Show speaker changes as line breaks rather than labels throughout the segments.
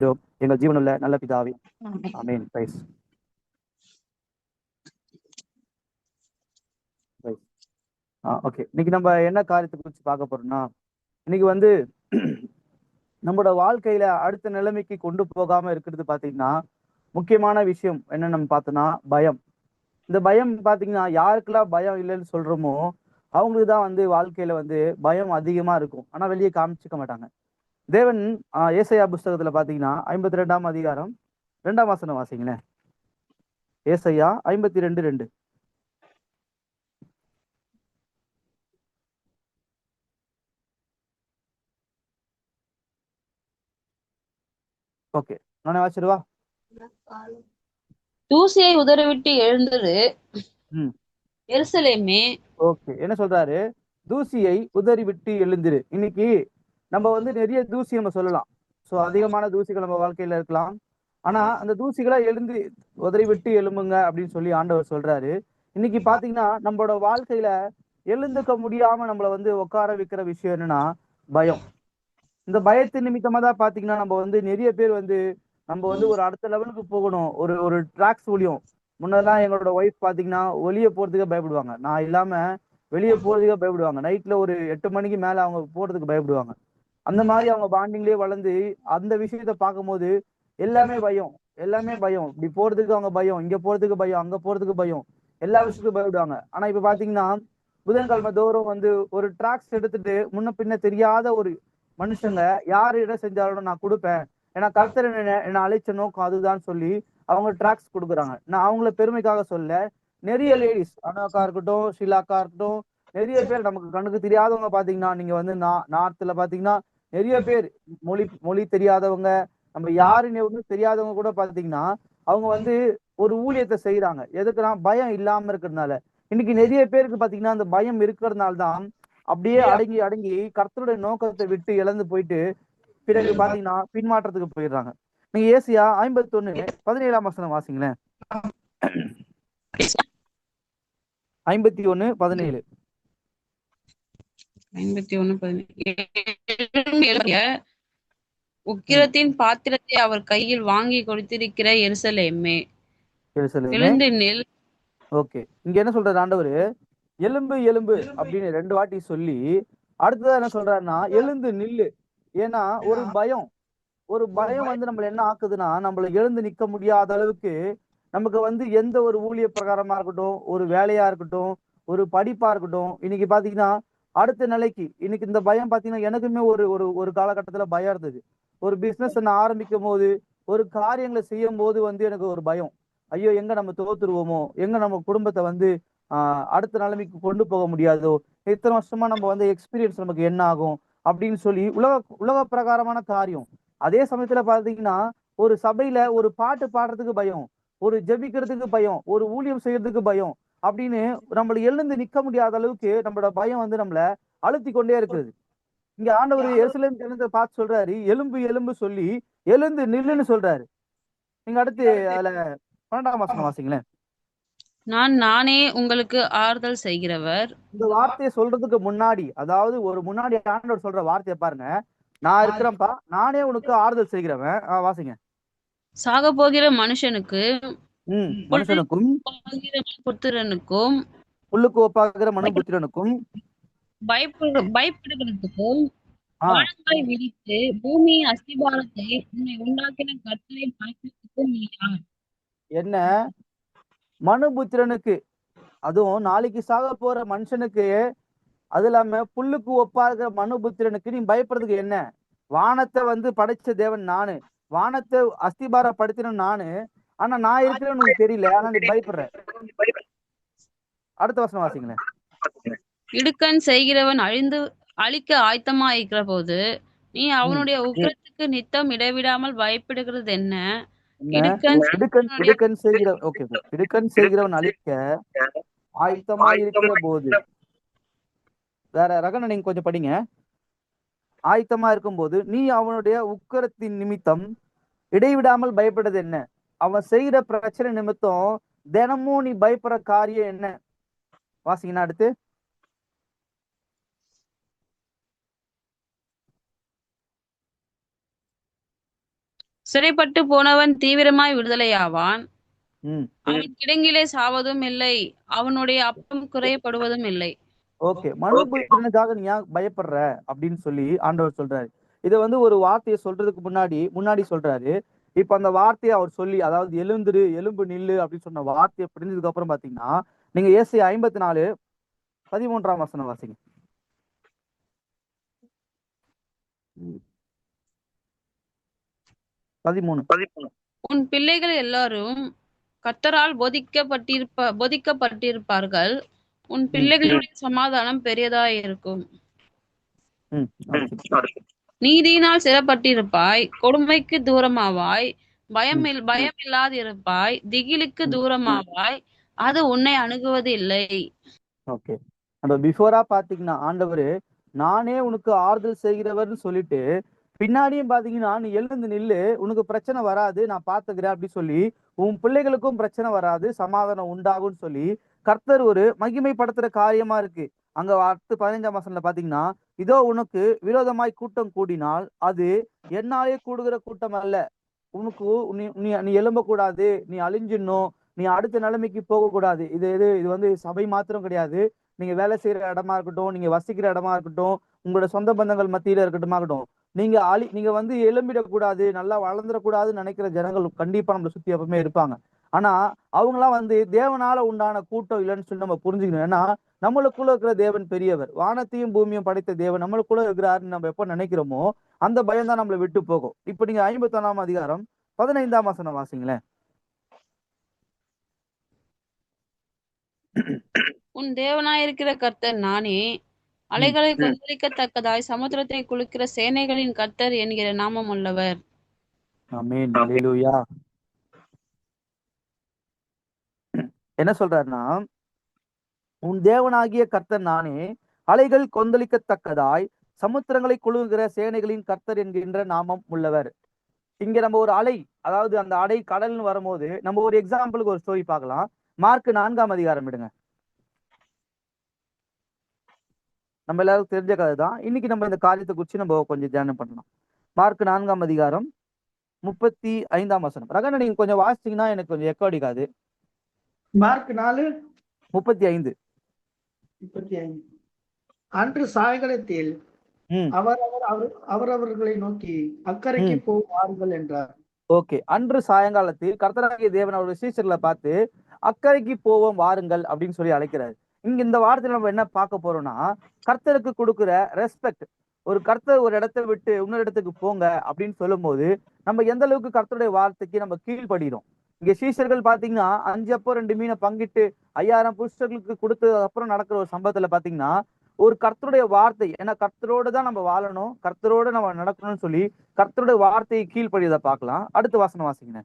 ஜெபிக்கிறோம் எங்கள் ஜீவனுள்ள நல்ல பிதாவே. ஆமென். பிரைஸ் ஓகே இன்னைக்கு நம்ம என்ன காரியத்தை குறித்து பார்க்க போறோம்னா இன்னைக்கு வந்து நம்மளோட வாழ்க்கையில அடுத்த நிலைமைக்கு கொண்டு போகாம இருக்கிறது பாத்தீங்கன்னா முக்கியமான விஷயம் என்ன நம்ம பார்த்தோம்னா பயம். இந்த பயம் பாத்தீங்கன்னா யாருக்கெல்லாம் பயம் இல்லைன்னு சொல்றோமோ அவங்களுக்கு தான் வந்து வாழ்க்கையில வந்து பயம் அதிகமா இருக்கும். ஆனா வெளியே காமிச்சுக்க மாட்டாங்க. தேவன் ஏசையா புஸ்தகத்துல பாத்தீங்கன்னா ஐம்பத்தி ரெண்டாம் அதிகாரம் ரெண்டாம் வசனம் வாசிங்களேன். ஏசையா ஐம்பத்தி ரெண்டு. ரெண்டு ஓகே நானே வாசிடுவா
தூசியை உதறிவிட்டு எழுந்தது. எருசலேமே.
ஓகே என்ன சொல்றாரு? தூசியை உதறி விட்டு எழுந்திரு. இன்னைக்கு நம்ம வந்து நிறைய தூசி நம்ம சொல்லலாம். ஸோ அதிகமான தூசிகள் நம்ம வாழ்க்கையில இருக்கலாம். ஆனா அந்த தூசிகளை எழுந்து உதறி விட்டு எழும்புங்க அப்படின்னு சொல்லி ஆண்டவர் சொல்றாரு. இன்னைக்கு பாத்தீங்கன்னா நம்மளோட வாழ்க்கையில எழுந்துக்க முடியாம நம்மள வந்து உட்கார வைக்கிற விஷயம் என்னன்னா பயம். இந்த பயத்து நிமித்தமா தான் பாத்தீங்கன்னா நம்ம வந்து நிறைய பேர் வந்து நம்ம வந்து ஒரு அடுத்த லெவலுக்கு போகணும். ஒரு ஒரு ட்ராக்ஸ் ஒளியும் முன்னெல்லாம் எங்களோட ஒய்ஃப் பாத்தீங்கன்னா வெளியே போறதுக்கு பயப்படுவாங்க. நான் இல்லாம வெளியே போறதுக்கே பயப்படுவாங்க. நைட்ல ஒரு எட்டு மணிக்கு மேல அவங்க போறதுக்கு பயப்படுவாங்க. அந்த மாதிரி அவங்க பாண்டிங்லயே வளர்ந்து அந்த விஷயத்த பார்க்கும்போது எல்லாமே பயம். எல்லாமே பயம். இப்படி போறதுக்கு அவங்க பயம் இங்க போறதுக்கு பயம் அங்க போறதுக்கு பயம். எல்லா விஷயத்துக்கும் பயப்படுவாங்க. ஆனா இப்ப பாத்தீங்கன்னா புதன்கிழமை தோறும் வந்து ஒரு டிராக்ஸ் எடுத்துட்டு முன்ன பின்ன தெரியாத ஒரு மனுஷங்க யாரு இடம் செஞ்சாலும் நான் கொடுப்பேன். ஏன்னா கர்த்தர் என்ன என்ன அழைச்ச நோக்கம் அதுதான் சொல்லி அவங்க டிராக்ஸ் கொடுக்குறாங்க. நான் அவங்கள பெருமைக்காக சொல்ல நிறைய லேடிஸ் அனாக்கா இருக்கட்டும் ஷிலாக்கா இருக்கட்டும் நிறைய பேர் நமக்கு கண்ணுக்கு தெரியாதவங்க பாத்தீங்கன்னா நீங்க வந்து நார்த்ல பாத்தீங்கன்னா நிறைய பேர் மொழி மொழி தெரியாதவங்க நம்ம யாருன்னு தெரியாதவங்க கூட பாத்தீங்கன்னா அவங்க வந்து ஒரு ஊழியத்தை செய்யறாங்க எதுக்குன்னா பயம் இல்லாம இருக்கிறதுனால. இன்னைக்கு நிறைய பேருக்கு பாத்தீங்கன்னா அந்த பயம் இருக்கிறதுனால தான் அப்படியே அடங்கி அடங்கி கர்த்தருடைய நோக்கத்தை விட்டு இழந்து போயிட்டு பிறகு பாத்தீங்கன்னா பின்மாற்றத்துக்கு போயிடுறாங்க. நீங்க ஏசியா ஐம்பத்தி ஒண்ணு பதினேழாம் வசனம் வாசிங்களேன். ஐம்பத்தி ஒண்ணு பதினேழு.
ஐம்பத்தி ஒண்ணு பதினேழு. உக்கிரத்தின் பாத்திரத்தை அவர் கையில் வாங்கி கொடுத்திருக்கிற எருசலேமே.
எருசலேமே?
எழுந்து நெல்
ஓகே. இங்க என்ன சொல்றாரு ஆண்டவரு? எலும்பு எலும்பு அப்படின்னு ரெண்டு வாட்டி சொல்லி அடுத்ததா என்ன சொல்றாருன்னா எழுந்து நில்லு. ஏன்னா ஒரு பயம். ஒரு பயம் வந்து நம்மள என்ன ஆக்குதுன்னா நம்மள எழுந்து நிக்க முடியாத அளவுக்கு நமக்கு வந்து எந்த ஒரு ஊழிய பிரகாரமா இருக்கட்டும் ஒரு வேலையா இருக்கட்டும் ஒரு படிப்பா இருக்கட்டும் இன்னைக்கு பாத்தீங்கன்னா அடுத்த நிலைக்கு இன்னைக்கு இந்த பயம் பார்த்தீங்கன்னா எனக்குமே ஒரு ஒரு ஒரு காலகட்டத்தில் பயம் இருந்தது. ஒரு பிஸ்னஸ் நான் ஆரம்பிக்கும் போது ஒரு காரியங்களை செய்யும் போது வந்து எனக்கு ஒரு பயம். ஐயோ எங்க நம்ம தோத்துருவோமோ? எங்க நம்ம குடும்பத்தை வந்து அடுத்த நிலைமைக்கு கொண்டு போக முடியாதோ? இத்தனை வருஷமா நம்ம வந்து எக்ஸ்பீரியன்ஸ் நமக்கு என்ன ஆகும்? அப்படின்னு சொல்லி உலக உலக பிரகாரமான காரியம். அதே சமயத்துல பாத்தீங்கன்னா ஒரு சபையில ஒரு பாட்டு பாடுறதுக்கு பயம். ஒரு ஜெபிக்கிறதுக்கு பயம். ஒரு ஊழியம் செய்யறதுக்கு பயம். அப்படின்னு நம்மள எழுந்து நிக்க முடியாத அளவுக்கு நம்மளோட பயம் வந்து நம்மள அழுத்தி கொண்டே இருக்குது இங்க ஆண்டவர் எருசலேம் எழுந்து பார்த்து சொல்றாரு. எலும்பு எலும்பு சொல்லி எழுந்து நில்லுன்னு சொல்றாரு. நீங்க அடுத்து அதுல பன்னெண்டாம் மாசம் வாசிங்களேன்.
நான் நானே உங்களுக்கு ஆறுதல் செய்கிறவர்.
இந்த வார்த்தையை சொல்றதுக்கு முன்னாடி அதாவது ஒரு முன்னாடி ஆண்டவர் சொல்ற வார்த்தையை பாருங்க. நான் இருக்கிறேன்ப்பா. நானே உனக்கு ஆறுதல் செய்கிறவன். ஆஹ் வாசிங்க.
சாக போகிற மனுஷனுக்கு
மனுஷனுக்கும்
புத்திரனுக்கும்
புல்லுக்கு ஒப்பாகிற மனுபுத்திரனுக்கும்
பயப்படு பயப்படுகிறதுக்கும் வானங்களை விரித்து பூமியின் அஸ்திபாரத்தை உன்னை உண்டாக்கின கர்த்தரை பயப்படுறதுக்கும் நீ யார்?
என்ன? மனுபுத்திரனுக்கு. அதுவும் நாளைக்கு சாக போற மனுஷனுக்கு அது இல்லாம புல்லுக்கு ஒப்பா இருக்கிற மனுபுத்திரனுக்கு நீ பயப்படுறதுக்கு என்ன? வானத்தை வந்து படைச்ச தேவன் நானு. வானத்தை அஸ்திபாரப்படுத்தின நானு. ஆனா நான் இருக்கிறேன்னு உனக்கு தெரியல. ஆனா நீ பயப்படுற. அடுத்த வருஷம் வாசிங்களேன்.
இடுக்கண் செய்கிறவன் அழிந்து அழிக்க ஆயத்தமா இருக்கிற போது நீ அவனுடைய உக்கிரத்துக்கு நித்தம் இடைவிடாமல் பயப்படுகிறது என்ன? இடுக்கண்
இடுக்கண் செய்கிற ஓகே இடுக்கண் செய்கிறவன் அழிக்க ஆயத்தமா இருக்கிற போது வேற ரகன நீங்க கொஞ்சம் படிங்க. ஆயத்தமா இருக்கும்போது நீ அவனுடைய உக்கரத்தின் நிமித்தம் இடைவிடாமல் பயப்படுறது என்ன? அவன் செய்யற பிரச்சனை நிமித்தம் தினமும் நீ பயப்படுற காரியம் என்ன? வாசிங்கன்னா அடுத்து.
சிறைப்பட்டு போனவன் தீவிரமாய் விடுதலையாவான்.
ம்.
அவன் கிடங்கிலே சாவதும் இல்லை. அவனுடைய அப்பம் குறையப்படுவதும் இல்லை.
ஓகே. மனுபுத்திரனுக்காக நீ ஏன் பயப்படுற? அப்படின்னு சொல்லி ஆண்டவர் சொல்றாரு. இதை வந்து ஒரு வார்த்தையை சொல்றதுக்கு முன்னாடி முன்னாடி சொல்றாரு. இப்ப அந்த வார்த்தையை அவர் சொல்லி அதாவது எழுந்துரு எலும்பு நில்லு அப்படின்னு சொன்ன வார்த்தையை பிரிஞ்சதுக்கு அப்புறம் பாத்தீங்கன்னா நீங்க ஏசி ஐம்பத்தி நாலு பதிமூன்றாம் வசனம் வாசிங்க. பதிமூணு.
உன் பிள்ளைகள் எல்லாரும் கர்த்தரால் போதிக்கப்பட்டிருப்ப போதிக்கப்பட்டிருப்பார்கள். உன் பிள்ளைகளுடைய சமாதானம் பெரியதாய் இருக்கும். நீதியினால் சிறப்பட்டிருப்பாய் கொடுமைக்கு தூரமாவாய் பயம் இல்- பயம் இல்லாதிருப்பாய் திகிலுக்கு தூரமாவாய் அது உன்னை அணுகுவது இல்லை.
ஓகே. அந்த பிஃபோரா பாத்தீங்கன்னா ஆண்டவர் நானே உனக்கு ஆறுதல் செய்கிறவர்னு சொல்லிட்டு பின்னாடியும் பாத்தீங்கன்னா நீ எழுந்து நில்லு உனக்கு பிரச்சனை வராது நான் பாத்துக்கிறேன் அப்படின்னு சொல்லி உன் பிள்ளைகளுக்கும் பிரச்சனை வராது சமாதானம் உண்டாகும்னு சொல்லி கர்த்தர் ஒரு மகிமைப்படுத்துற காரியமா இருக்கு. அங்க அடுத்து பதினஞ்சாம் மாசம்ல பாத்தீங்கன்னா இதோ உனக்கு விரோதமாய் கூட்டம் கூடினால் அது என்னாலே கூடுகிற கூட்டம் அல்ல உனக்கு நீ நீ நீ எழும்பக்கூடாது நீ அழிஞ்சிடணும் நீ அடுத்த நிலைமைக்கு போகக்கூடாது. இது இது இது வந்து சபை மாத்திரம் கிடையாது. நீங்க வேலை செய்யற இடமா இருக்கட்டும் நீங்க வசிக்கிற இடமா இருக்கட்டும் உங்களோட சொந்த பந்தங்கள் மத்தியில இருக்கட்டுமா இருக்கட்டும். நீங்க அழி நீங்க வந்து எழும்பிடக்கூடாது நல்லா வளர்ந்துடக்கூடாதுன்னு நினைக்கிற ஜனங்கள் கண்டிப்பா நம்மளை சுத்தி எப்பவுமே இருப்பாங்க. ஆனா அவங்களாம் வந்து தேவனால உண்டான கூட்டம் இல்லைன்னு சொல்லி நம்ம புரிஞ்சுக்கணும். ஏன்னா நம்மளுக்குள்ள இருக்கிற தேவன் பெரியவர். வானத்தையும் பூமியும் படைத்த தேவன் நம்மளுக்குள்ள இருக்கிறாருன்னு நம்ம எப்ப நினைக்கிறோமோ அந்த பயம் தான் நம்மளை விட்டு போகும். இப்ப நீங்க ஐம்பத்தி ஒண்ணாம் அதிகாரம் பதினைந்தாம் வசனம் வாசிங்களேன்.
உன் தேவனாயிருக்கிற கர்த்தர் நானே அலைகளை கொந்தளிக்கத்தக்கதாய் சமுத்திரத்தை குலுக்கிற சேனைகளின் கர்த்தர் என்கிற நாமம் உள்ளவர்
ஆமென் அல்லேலூயா என்ன சொல்றாருன்னா உன் தேவனாகிய கர்த்தர் நானே அலைகள் கொந்தளிக்கத்தக்கதாய் சமுத்திரங்களை குழுகிற சேனைகளின் கர்த்தர் என்கின்ற நாமம் உள்ளவர். இங்க நம்ம ஒரு அலை அதாவது அந்த அலை கடல்னு வரும்போது நம்ம ஒரு எக்ஸாம்பிளுக்கு ஒரு ஸ்டோரி பார்க்கலாம். மார்க் நான்காம் அதிகாரம் விடுங்க. நம்ம எல்லாருக்கும் தெரிஞ்ச கதை தான் இன்னைக்கு நம்ம இந்த காரியத்தை குறித்து நம்ம கொஞ்சம் தியானம் பண்ணலாம். மார்க் நான்காம் அதிகாரம் முப்பத்தி ஐந்தாம் வசனம். ரகன நீங்க கொஞ்சம் வாசிச்சீங்கன்னா எனக்கு கொஞ்சம் எக்கோ அடிக்காது.
மார்க் நாலு.
முப்பத்தி ஐந்து.
முப்பத்தி ஐந்து. அன்று சாயங்காலத்தில் அவர் அவர் அவர் அவரவர்களை நோக்கி அக்கறைக்கு. போவார்கள் என்றார்.
ஓகே. அன்று சாயங்காலத்தில் கர்த்தராகிய தேவன் அவருடைய சீசர்களை பார்த்து அக்கறைக்கு போவோம் வாருங்கள் அப்படின்னு சொல்லி அழைக்கிறாரு. இங்க இந்த வாரத்துல நம்ம என்ன பார்க்க போறோம்னா கர்த்தருக்கு கொடுக்கிற ரெஸ்பெக்ட் ஒரு கர்த்தர் ஒரு இடத்தை விட்டு இன்னொரு இடத்துக்கு போங்க அப்படின்னு சொல்லும்போது நம்ம எந்த அளவுக்கு கர்த்தருடைய வார்த்தைக்கு நம்ம கீழ்ப்படுகிறோம் இங்க சீசர்கள் பாத்தீங்கன்னா அஞ்சு அப்போ ரெண்டு மீனை பங்கிட்டு ஐயாயிரம் புருஷர்களுக்கு கொடுத்தது அப்புறம் நடக்கிற ஒரு சம்பவத்துல பாத்தீங்கன்னா ஒரு கர்த்தருடைய வார்த்தை ஏன்னா கர்த்தரோட தான் நம்ம வாழணும் கர்த்தரோட நம்ம நடக்கணும்னு சொல்லி கர்த்தருடைய வார்த்தையை கீழ்ப்படியதை பார்க்கலாம். அடுத்த வாசனம் வாசிங்க.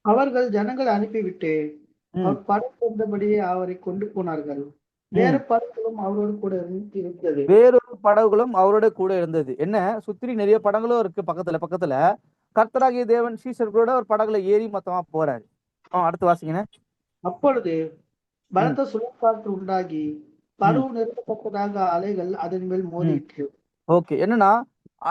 அவர்கள் ஜனங்களை அனுப்பிவிட்டு. அவர் படம் கொண்டபடியே அவரை கொண்டு போனார்கள். வேறு படங்களும் அவரோடு கூட இருந்து- இருந்தது
வேறொரு படகுகளும் அவரோட கூட இருந்தது. என்ன? சுத்தி நிறைய படங்களும் இருக்கு பக்கத்துல பக்கத்துல. கர்த்தராகிய தேவன் சீசர்களோட ஒரு படகுல ஏறி மொத்தமா போறாரு. அடுத்து வாசிங்க.
அப்பொழுது பலத்த சுழற்காற்று உண்டாகி பருவ நிறுத்தத்தக்கதாக அலைகள் அதன் மேல் மோதிற்று
ஓகே. என்னன்னா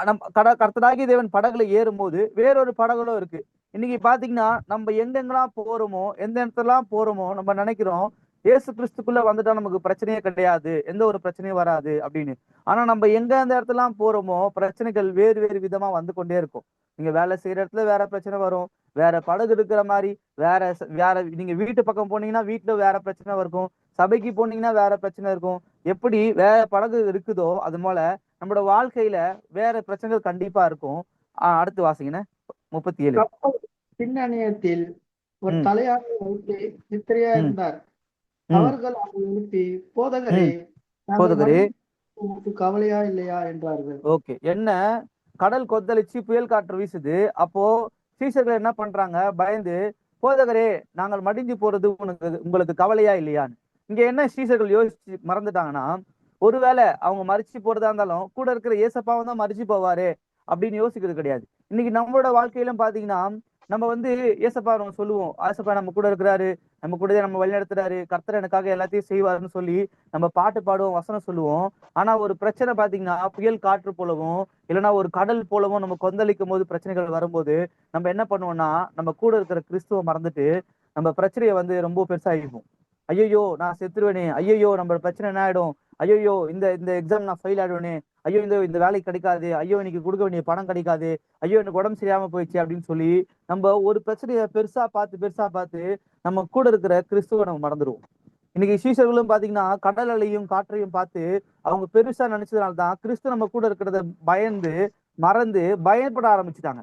நம்ம கட கர்த்தராகிய தேவன் படகுல ஏறும்போது வேறொரு படகுலும் இருக்கு. இன்னைக்கு பாத்தீங்கன்னா நம்ம எங்கெங்கெல்லாம் போறோமோ எந்த இடத்துலாம் போறோமோ நம்ம நினைக்கிறோம் இயேசு கிறிஸ்துக்குள்ள வந்துட்டா நமக்கு பிரச்சனையே கிடையாது எந்த ஒரு பிரச்சனையும் வராது அப்படின்னு. ஆனா நம்ம எங்க அந்த இடத்துலாம் போறோமோ பிரச்சனைகள் வேறு வேறு விதமா வந்து கொண்டே இருக்கும். நீங்க வேலை செய்யற இடத்துல வேற பிரச்சனை வரும். வேற படகு இருக்கிற மாதிரி வேற வேற நீங்க வீட்டு பக்கம் போனீங்கன்னா வீட்டுல வேற பிரச்சனை இருக்கும். சபைக்கு போனீங்கன்னா வேற பிரச்சனை இருக்கும். எப்படி வேற படகு இருக்குதோ அது போல நம்மளோட வாழ்க்கையில வேற பிரச்சனைகள் கண்டிப்பா இருக்கும். ஆஹ் அடுத்து வாசிங்கண்ணே முப்பத்தி ஏழு
பின்னணியத்தில் ஒரு நித்திரையா
ம்.
இருந்தார். அவர்கள் எழுப்பி போதகரே
போதகரே.
கவலையா இல்லையா? என்றார்கள்.
ஓகே. என்ன? கடல் கொந்தளிச்சு புயல் காற்று வீசுது. அப்போ சீசர்கள் என்ன பண்றாங்க? பயந்து போதகரே நாங்கள் மடிஞ்சு போறது உனக்கு உங்களுக்கு கவலையா இல்லையான்னு? இங்க என்ன சீசர்கள் யோசிச்சு மறந்துட்டாங்கன்னா ஒருவேளை அவங்க மறிச்சு போறதா இருந்தாலும் கூட இருக்கிற ஏசப்பாவும் தான் மறிச்சு போவாரு அப்படின்னு யோசிக்கிறது கிடையாது. இன்னைக்கு நம்மளோட வாழ்க்கையிலும் பாத்தீங்கன்னா நம்ம வந்து ஏசப்பா நம்ம சொல்லுவோம் ஏசப்பா நம்ம கூட இருக்கிறாரு நம்ம கூடவே நம்ம வழிநடத்துறாரு கர்த்தர் எனக்காக எல்லாத்தையும் செய்வாருன்னு சொல்லி நம்ம பாட்டு பாடுவோம் வசனம் சொல்லுவோம். ஆனா ஒரு பிரச்சனை பாத்தீங்கன்னா புயல் காற்று போலவும் இல்லைன்னா ஒரு கடல் போலவும் நம்ம கொந்தளிக்கும் போது பிரச்சனைகள் வரும்போது நம்ம என்ன பண்ணுவோம்னா நம்ம கூட இருக்கிற கிறிஸ்துவ மறந்துட்டு நம்ம பிரச்சனையை வந்து ரொம்ப பெருசாகிப்போம் ஐயோ நான் செத்துருவேனே ஐயோ நம்ம பிரச்சனை என்ன ஆயிடும்? ஐயோ இந்த இந்த எக்ஸாம் நான் ஃபெயில் ஆயிடுவேனே ஐயோ இந்த இந்த வேலைக்கு கிடைக்காது ஐயோ இன்னைக்கு கொடுக்க வேண்டிய பணம் கிடைக்காது ஐயோ எனக்கு உடம்பு சரியாம போயிடுச்சு அப்படின்னு சொல்லி நம்ம ஒரு பிரச்சனையை பெருசா பார்த்து பெருசா பார்த்து நம்ம கூட இருக்கிற கிறிஸ்துவ நம்ம மறந்துடுவோம் இன்னைக்கு சீசர்களும் பாத்தீங்கன்னா கடல் அலையும் காற்றையும் பார்த்து அவங்க பெருசா நினைச்சதுனால்தான் கிறிஸ்து நம்ம கூட இருக்கிறத பயந்து மறந்து பயப்பட ஆரம்பிச்சுட்டாங்க.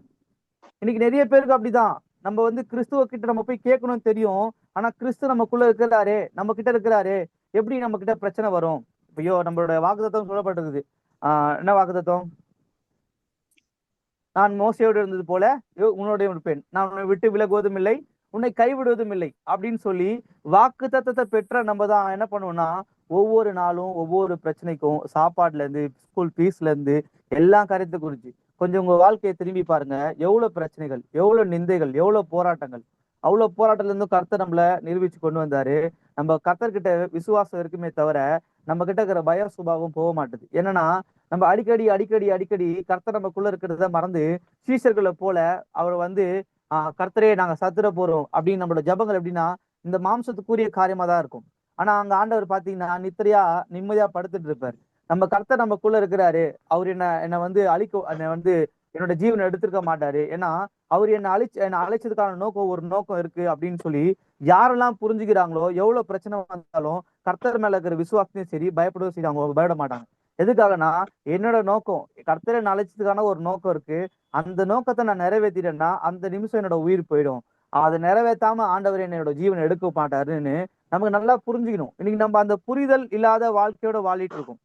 இன்னைக்கு நிறைய பேருக்கு அப்படிதான். நம்ம வந்து கிறிஸ்துவ கிட்ட நம்ம போய் கேட்கணும்னு தெரியும். ஆனா கிறிஸ்து நமக்குள்ள இருக்கிறாரே நம்ம கிட்ட இருக்கிறாரே எப்படி நம்ம கிட்ட பிரச்சனை வரும்? ஐயோ நம்மளோட வாக்குதத்தம் சொல்லப்பட்டிருக்குது. என்ன வாக்குத்தத்தம் நான் மோசையோடு இருந்தது போல உன்னுடைய இருப்பேன் நான் உன்னை விட்டு விலகுவதும் இல்லை உன்னை கைவிடுவதும் இல்லை அப்படின்னு சொல்லி வாக்கு தத்தத்தை பெற்ற நம்ம தான் என்ன பண்ணுவோம்னா ஒவ்வொரு நாளும் ஒவ்வொரு பிரச்சனைக்கும் சாப்பாடுல இருந்து ஸ்கூல் ஃபீஸ்ல இருந்து எல்லா கருத்து குறிச்சு கொஞ்சம் உங்க வாழ்க்கையை திரும்பி பாருங்க. எவ்வளவு பிரச்சனைகள் எவ்வளவு நிந்தைகள் எவ்வளவு போராட்டங்கள். அவ்வளவு போராட்டத்துல இருந்தும் கர்த்தர் நம்மள நிரூபிச்சு கொண்டு வந்தாரு. நம்ம கர்த்தர்கிட்ட விசுவாசம் இருக்குமே தவிர நம்ம கிட்ட இருக்கிற பய சுபாவம் போக மாட்டுது. என்னன்னா நம்ம அடிக்கடி அடிக்கடி அடிக்கடி கர்த்தர் நமக்குள்ள இருக்கிறத மறந்து சீசர்களை போல அவர் வந்து ஆஹ் கர்த்தரே நாங்க சத்துற போறோம். அப்படின்னு நம்மளோட ஜபங்கள் எப்படின்னா இந்த மாம்சத்துக்குரிய காரியமா தான் இருக்கும். ஆனா அங்க ஆண்டவர் பாத்தீங்கன்னா நித்திரையா நிம்மதியா படுத்துட்டு இருப்பார். நம்ம கர்த்தர் நமக்குள்ள இருக்கிறாரு. அவர் என்ன என்னை வந்து அழிக்க என்னை வந்து என்னோட ஜீவனை எடுத்திருக்க மாட்டாரு. ஏன்னா அவர் என்ன அழிச்சு என்னை அழைச்சதுக்கான நோக்கம் ஒரு நோக்கம் இருக்கு அப்படின்னு சொல்லி யாரெல்லாம் புரிஞ்சுக்கிறாங்களோ எவ்வளவு பிரச்சனை வந்தாலும் கர்த்தர் மேல இருக்கிற விசுவாசத்தையும் சரி பயப்படவும் சரி அவங்க பயப்பட மாட்டாங்க. எதுக்காகனா என்னோட நோக்கம் கர்த்தரை நான் ஒரு நோக்கம் இருக்கு. அந்த நோக்கத்தை நான் நிறைவேற்றிட்டேன்னா அந்த நிமிஷம் என்னோட உயிர் போயிடும். அதை நிறைவேற்றாம ஆண்டவர் என்னோட ஜீவனை எடுக்க மாட்டாருன்னு நமக்கு நல்லா புரிஞ்சுக்கணும். இன்னைக்கு நம்ம அந்த புரிதல் இல்லாத வாழ்க்கையோட வாழிட்டு இருக்கோம்.